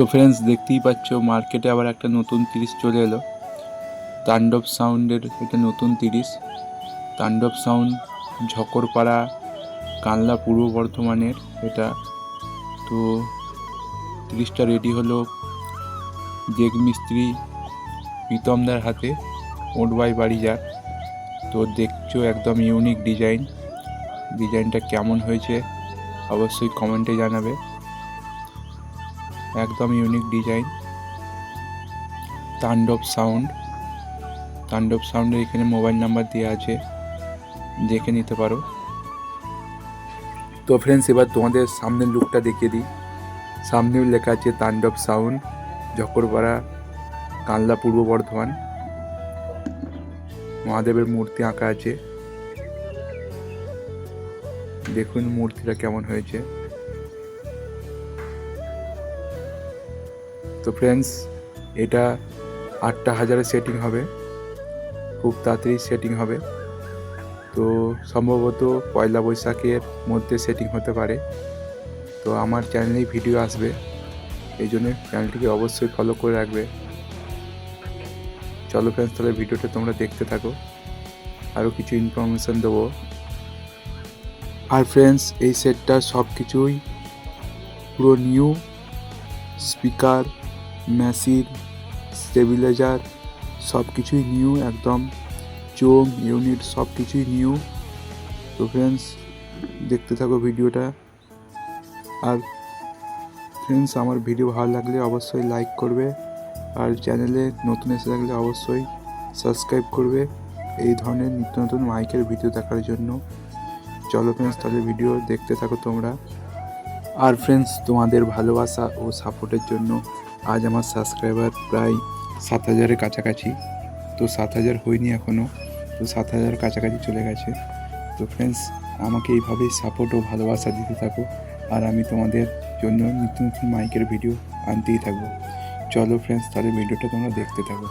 তো ফ্রেন্ডস দেখতেই পাচ্ছ মার্কেটে আবার একটা নতুন তিরিশ চলে এলো। তাণ্ডব সাউন্ডের একটা নতুন তিরিশ। তাণ্ডব সাউন্ড ঝকরপাড়া, কানলা পূর্ব বর্ধমানের এটা। তো তিরিশটা রেডি হলো দেগ মিস্ত্রি প্রীতমদার হাতে ওটবাই বাড়ি যার তো দেখছ একদম ইউনিক ডিজাইন ডিজাইনটা কেমন হয়েছে? অবশ্যই কমেন্টে জানাবে। একদম ইউনিক ডিজাইন তাণ্ডব সাউন্ড তাণ্ডব সাউন্ডের এখানে মোবাইল নাম্বার দেওয়া আছে, দেখে নিতে পারো। তো ফ্রেন্ডস এবার তোমাদের সামনের লুকটা দেখিয়ে দিই। সামনেও লেখা আছে তাণ্ডব সাউন্ড ঝকরপাড়া কানলা পূর্ব বর্ধমান। মহাদেবের মূর্তি আঁকা আছে। দেখুন মূর্তিটা কেমন হয়েছে। তো ফ্রেন্ডস এটা আটটা হাজারে সেটিং হবে। খুব তাড়াতাড়ি সেটিং হবে। তো সম্ভবত পয়লা বৈশাখের মধ্যে সেটিং হতে পারে। তো আমার চ্যানেলেই ভিডিও আসবে। এই জন্য চ্যানেলটিকে অবশ্যই ফলো করে রাখবে। চলো ফ্রেন্ডস তাহলে ভিডিওটা তোমরা দেখতে থাকো। আরও কিছু ইনফরমেশান দেবো। আর ফ্রেন্ডস এই সেটটা সব কিছুই পুরো নিউ স্পিকার মেশিন স্টেবিলাইজার সব কিছুই নিউ একদম। চোম ইউনিট সব কিছুই নিউ। তো ফ্রেন্ডস দেখতে থাকো ভিডিওটা। আর ফ্রেন্ডস আমার ভিডিও ভালো লাগলে অবশ্যই লাইক করবে। আর চ্যানেলে নতুন এসে থাকলে অবশ্যই সাবস্ক্রাইব করবে। এই ধরনের নিত্য নতুন মাইকের ভিডিও দেখার জন্য। চলো ফ্রেন্ডস তাহলে ভিডিও দেখতে থাকো তোমরা। আর ফ্রেন্ডস তোমাদের ভালোবাসা ও সাপোর্টের জন্য আজ আমার সাবস্ক্রাইবার প্রায় সাত হাজারের কাছাকাছি। তো সাত হাজার হয়নি এখনও তো সাত হাজার কাছাকাছি চলে গেছে। তো ফ্রেন্ডস আমাকে এইভাবেই সাপোর্ট ও ভালোবাসা দিতে থাকো। আর আমি তোমাদের জন্য নিত্য নতুন মাইকের ভিডিও আনতেই থাকব। চলো ফ্রেন্ডস তাহলে ভিডিওটা তোমরা দেখতে থাকো।